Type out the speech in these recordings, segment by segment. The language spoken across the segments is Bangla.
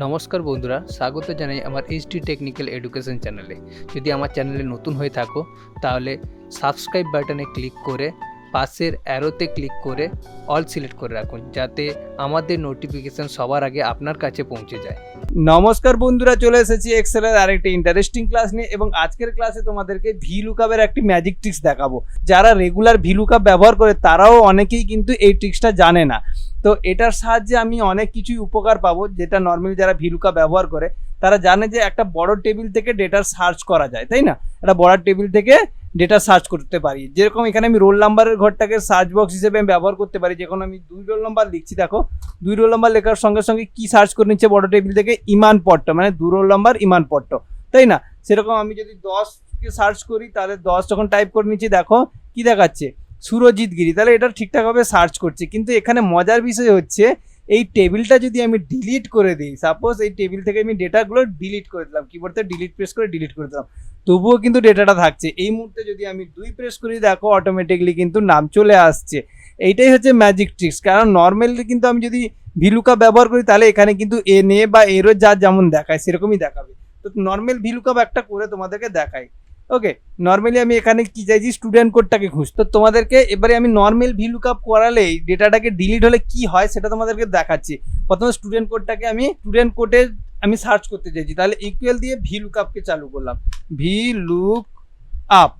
নমস্কার বন্ধুরা, স্বাগত জানাই আমার এইচটি টেকনিক্যাল এডুকেশন চ্যানেলে যদি আমার চ্যানেলে নতুন হয়ে থাকো, তাহলে সাবস্ক্রাইব বাটনে ক্লিক করে, পাশের অ্যারোতে ক্লিক করে অল সিলেক্ট করে রাখুন, যাতে আমাদের নোটিফিকেশন সবার আগে আপনার কাছে পৌঁছে যায়। নমস্কার বন্ধুরা, চলে এসেছি এক্সেলের আরেকটি ইন্টারেস্টিং ক্লাস নিয়ে, এবং আজকের ক্লাসে তোমাদেরকে ভি লুকআপের একটি ম্যাজিক ট্রিক্স দেখাবো। যারা রেগুলার ভি লুকআপ ব্যবহার করে, তারাও অনেকেই কিন্তু এই ট্রিক্সটা জানে না। তো এটার সাহায্যে আমি অনেক কিছুই উপকার পাবো, যেটা নর্মালি যারা ভি লুকআপ ব্যবহার করে, তারা জানে যে একটা বড় টেবিল থেকে ডেটার সার্চ করা যায়, তাই না? একটা বড় টেবিল থেকে ডেটা সার্চ করতে পারি। যেরকম এখানে আমি রোল নাম্বারের ঘরটাকে সার্চ বক্স হিসেবে আমি ব্যবহার করতে পারি যখন আমি দুই রোল নাম্বার লিখছি, দেখো। দুই রোল নাম্বার লেখার সঙ্গে সঙ্গে কি সার্চ করে নিচ্ছে বড় টেবিল থেকে? ইমান পট্ট মানে দু রোল নাম্বার ইমান পট্ট, তাই না? সেরকম আমি যদি দশকে সার্চ করি, তাহলে দশ যখন টাইপ করে নিচ্ছি, দেখো, কি দেখাচ্ছে? সুরজিৎ গিরি, তাহলে এটা ঠিকঠাকভাবে সার্চ করছে। কিন্তু এখানে মজার বিষয় হচ্ছে, এই টেবিলটা যদি আমি ডিলিট করে দিই সাপোজ এই টেবিল থেকে আমি ডেটাগুলো ডিলিট করে দিলাম কিবোর্ড ডিলিট প্রেস করে ডিলিট করে দিলাম, তবুও কিন্তু ডেটাটা থাকছে। এই মুহূর্তে যদি আমি দুই প্রেস করি, দেখো অটোমেটিকলি কিন্তু নাম চলে আসছে। এইটাই হচ্ছে ম্যাজিক ট্রিক্স কারণ নর্মালি কিন্তু আমি যদি ভিলুকা ব্যবহার করি, তাহলে এখানে কিন্তু এ বা এরো যা যেমন দেখায়, সেরকমই দেখাবে। তো নর্মাল ভিলুকাপ একটা করে তোমাদেরকে দেখাই। ওকে নর্মালি আমি এখানে কি চাইছি? স্টুডেন্ট কোডটাকে খুঁজ। তো তোমাদেরকে এবারে আমি নর্মাল ভিলুকাপ করালেই ডেটাটাকে ডিলিট হলে কি হয় সেটা তোমাদেরকে দেখাচ্ছি। প্রথমে স্টুডেন্ট কোডটাকে আমি স্টুডেন্ট কোডে আমি সার্চ করতে চাইছি। তাহলে ইকুয়াল দিয়ে ভি লুকআপকে চালু করলাম। ভি লুক আপ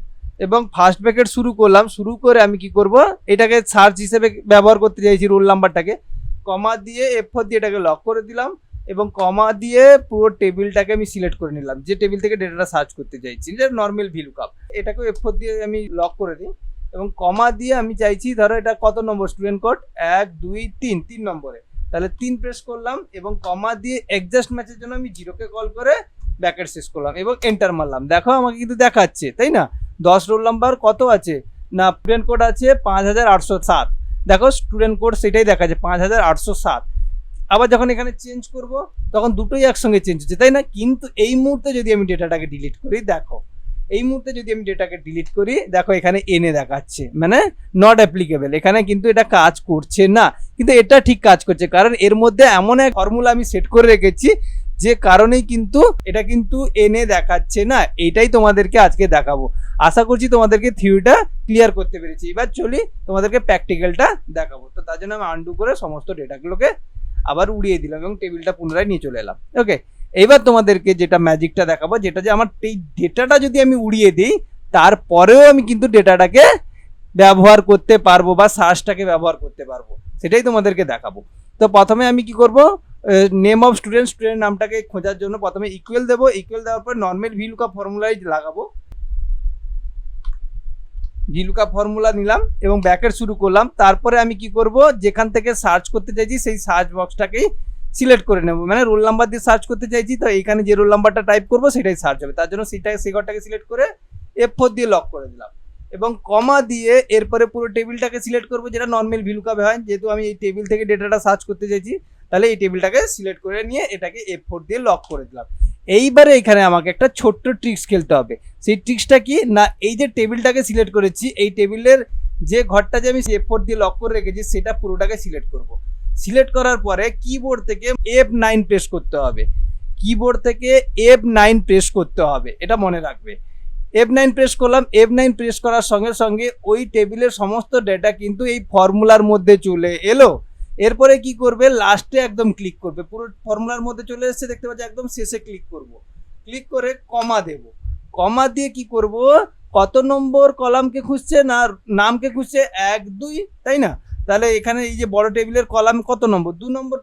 এবং ফার্স্ট ব্র্যাকেট শুরু করলাম। শুরু করে আমি কি করব? এটাকে সার্চ হিসেবে ব্যবহার করতে চাইছি রোল নাম্বারটাকে কমা দিয়ে এফ দিয়ে এটাকে লক করে দিলাম। এবং কমা দিয়ে পুরো টেবিলটাকে আমি সিলেক্ট করে নিলাম। যে টেবিল থেকে ডেটাটা সার্চ করতে চাইছি, এটা নর্মাল ভিলু কাপ এটাকে এফ দিয়ে আমি লক করে দিই এবং কমা দিয়ে আমি চাইছি, ধরো এটা কত নম্বর স্টুডেন্ট কোড এক, দুই, তিন তিন নম্বরে। তাহলে তিন প্রেস করলাম এবং কমা দিয়ে এক্সাস্ট ম্যাচের জন্য আমি জিরোকে কল করে ব্যাকেট শেষ করলাম এবং এন্টার মারলাম। দেখো আমাকে কিন্তু দেখাচ্ছে, তাই না? দশ রোল নাম্বার কত আছে? না স্টুডেন্ট কোড আছে পাঁচ হাজার আটশো সাত। দেখো স্টুডেন্ট কোড সেটাই দেখাচ্ছে, পাঁচ হাজার আটশো সাত। আবার যখন এখানে চেঞ্জ করব, তখন দুটোই একসঙ্গে চেঞ্জ হচ্ছে, তাই না? কিন্তু এই মুহূর্তে যদি আমি ডেটাটাকে ডিলিট করি, দেখো, এই মুহূর্তে যদি আমি ডেটাকে ডিলিট করি, দেখো এখানে এনে দেখাচ্ছে মানে নট অ্যাপ্লিকেবল এখানে কিন্তু এটা কাজ করছে না, কিন্তু এটা ঠিক কাজ করছে, কারণ এর মধ্যে এমন এক ফর্মুলা আমি সেট করে রেখেছি, যে কারণেই কিন্তু এটা কিন্তু এনে দেখাচ্ছে না, এটাই তোমাদেরকে আজকে দেখাবো। আশা করছি তোমাদেরকে থিওরিটা ক্লিয়ার করতে পেরেছি। এবার চলি তোমাদেরকে প্র্যাকটিক্যালটা দেখাবো। তো তার জন্য আমি আন্ডু করে সমস্ত ডেটাগুলোকে আবার উড়িয়ে দিলাম এবং টেবিলটা পুনরায় নিয়ে চলে এলাম। ওকে এবার তোমাদেরকে যেটা ম্যাজিকটা দেখাবো, যেটা যে আমার এই ডেটাটা যদি আমি উড়িয়ে দিই, তারপরেও আমি কিন্তু ডেটাটাকে ব্যবহার করতে পারব বা সার্চটাকে ব্যবহার করতে পারব, সেটাই তোমাদেরকে দেখাবো। তো প্রথমে আমি কি করব? নেম অফ স্টুডেন্ট স্টুডেন্ট নামটাকে খোঁজার জন্য প্রথমে ইকুয়াল দেবো ইকুয়াল দেওয়ার পর নর্মাল ভিলুকা ফর্মুলাই লাগাবো। ভিলুকা ফর্মুলা নিলাম এবং ব্যাকেট শুরু করলাম। তারপরে আমি কি করব? যেখান থেকে সার্চ করতে চাইছি, সেই সার্চ বক্সটাকেই সিলেক্ট করে নেব। মানে রোল নাম্বার দিয়ে সার্চ করতে চাইছি, তো এইখানে যে রোল নাম্বারটা টাইপ করব, সেটাই সার্চ হবে। তার জন্য সেটা, সেই ঘরটাকে সিলেক্ট করে এফ ফোর দিয়ে লক করে দিলাম। এবং কমা দিয়ে এরপরে পুরো টেবিলটাকে সিলেক্ট করব, যেটা নর্মাল ভিলুকাবে হয়। যেহেতু আমি এই টেবিল থেকে ডেটাটা সার্চ করতে চাইছি, তাহলে এই টেবিলটাকে সিলেক্ট করে নিয়ে এটাকে এফ ফোর দিয়ে লক করে দিলাম। এইবারে এখানে আমাকে একটা ছোট্ট ট্রিক্স খেলতে হবে। সেই ট্রিক্সটা কি? না, এই যে টেবিলটাকে সিলেক্ট করেছি, এই টেবিলের যে ঘরটা যে আমি এফ ফোর দিয়ে লক করে রেখেছি, সেটা পুরোটাকে সিলেক্ট করব। সিলেক্ট করার পরে কিবোর্ড থেকে এফ নাইন প্রেস করতে হবে। কিবোর্ড থেকে এফ নাইন প্রেস করতে হবে, এটা মনে রাখবে। এফ নাইন প্রেস করলাম এফ নাইন প্রেস করার সঙ্গে সঙ্গে ওই টেবিলের সমস্ত ডেটা কিন্তু এই ফর্মুলার মধ্যে চলে এলো। এরপরে কি করবে? লাস্টে একদম ক্লিক করবে। পুরো ফর্মুলার মধ্যে চলে এসেছে, দেখতে পাচ্ছি, একদম শেষে ক্লিক করব। ক্লিক করে কমা দেব। কমা দিয়ে কি করব? কত নম্বর কলামকে খুঁজছে না নামকে খুঁজছে? এক, দুই, তাই না? তাহলে এখানে এই যে বড় টেবিলের কলাম কত নম্বর? দু নম্বর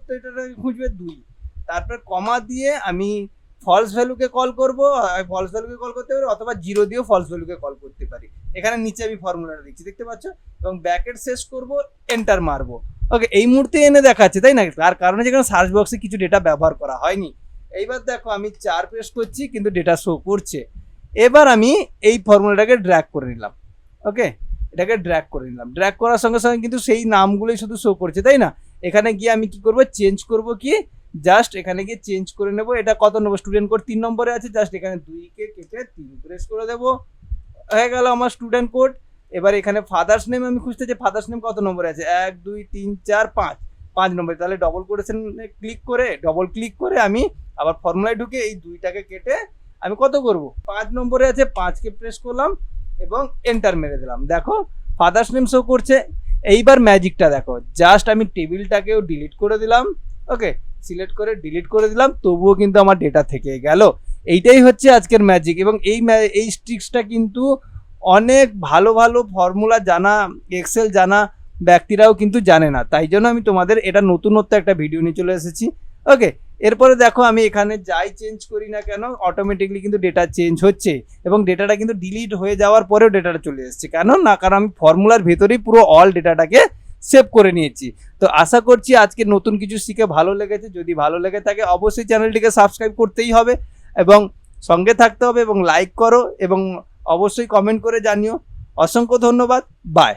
খুঁজবে দুই। তারপর কমা দিয়ে আমি ফলস ভ্যালুকে কল করব। ফলস ভ্যালুকে কল করতে পারি অথবা জিরো দিয়েও ফলস ভ্যালুকে কল করতে পারি। এখানে নিচে আমি ফর্মুলাটা দিচ্ছি দেখতে পাচ্ছ? এবং ব্যাকেট শেষ করব এন্টার মারবো। ওকে এই মুহূর্তে এনে দেখাচ্ছে, তাই না? তার কারণে যেখানে সার্চ বক্সে কিছু ডেটা ব্যবহার করা হয়নি। এইবার দেখো, আমি চার প্রেস করছি, কিন্তু ডেটা শো করছে। এবার আমি এই ফর্মুলাটাকে ড্র্যাক করে নিলাম। ওকে এটাকে ড্র্যাক করে নিলাম। ড্র্যাক করার সঙ্গে সঙ্গে কিন্তু সেই নামগুলোই শুধু শো করছে, তাই না? এখানে গিয়ে আমি কি করব? চেঞ্জ করব কি? জাস্ট এখানে গিয়ে চেঞ্জ করে নেব। এটা কত নেব স্টুডেন্ট কোড তিন নম্বরে আছে। জাস্ট এখানে দুইকে কেটে তিন প্রেস করে দেবো। হয়ে গেল আমার স্টুডেন্ট কোড এবার এখানে ফাদার্স নেম আমি খুঁজতে যে ফাদার্স নেম কত নম্বরে আছে? এক, দুই, তিন, চার, পাঁচ। পাঁচ নম্বরে। তাহলে ডবল করেছেন ক্লিক করে ডবল ক্লিক করে আমি আবার ফর্মুলায় ঢুকে এই দুইটাকে কেটে আমি কত করব? পাঁচ নম্বরে আছে, পাঁচকে প্রেস করলাম এবং এন্টার মেরে দিলাম। দেখো ফাদার্স নেম শো করছে। এইবার ম্যাজিকটা দেখো। জাস্ট আমি টেবিলটাকেও ডিলিট করে দিলাম। ওকে সিলেক্ট করে ডিলিট করে দিলাম। তবুও কিন্তু আমার ডেটা থেকে গেল। এইটাই হচ্ছে আজকের ম্যাজিক এবং এই এই স্ট্রিক্সটা কিন্তু অনেক ভালো ভালো ফর্মুলা জানা এক্সেল জানা ব্যক্তিরাও কিন্তু জানে না। তাই জন্য আমি তোমাদের এটা নতুনত্ব একটা ভিডিও নিয়ে চলে এসেছি। ওকে এরপরে দেখো আমি এখানে যাই চেঞ্জ করি না কেন অটোমেটিকলি কিন্তু ডেটা চেঞ্জ হচ্ছে এবং ডেটাটা কিন্তু ডিলিট হয়ে যাওয়ার পরেও ডেটাটা চলে এসেছে। কেন? না, কারণ আমি ফর্মুলার ভেতরেই পুরো অল ডেটাটাকে সেভ করে নিয়েছি। তো আশা করছি আজকে নতুন কিছু শিখে ভালো লেগেছে। যদি ভালো লেগে থাকে, অবশ্যই চ্যানেলটিকে সাবস্ক্রাইব করতেই হবে এবং সঙ্গে থাকতে হবে এবং লাইক করো এবং অবশ্যই কমেন্ট করে জানিও। অসংখ্য ধন্যবাদ। বাই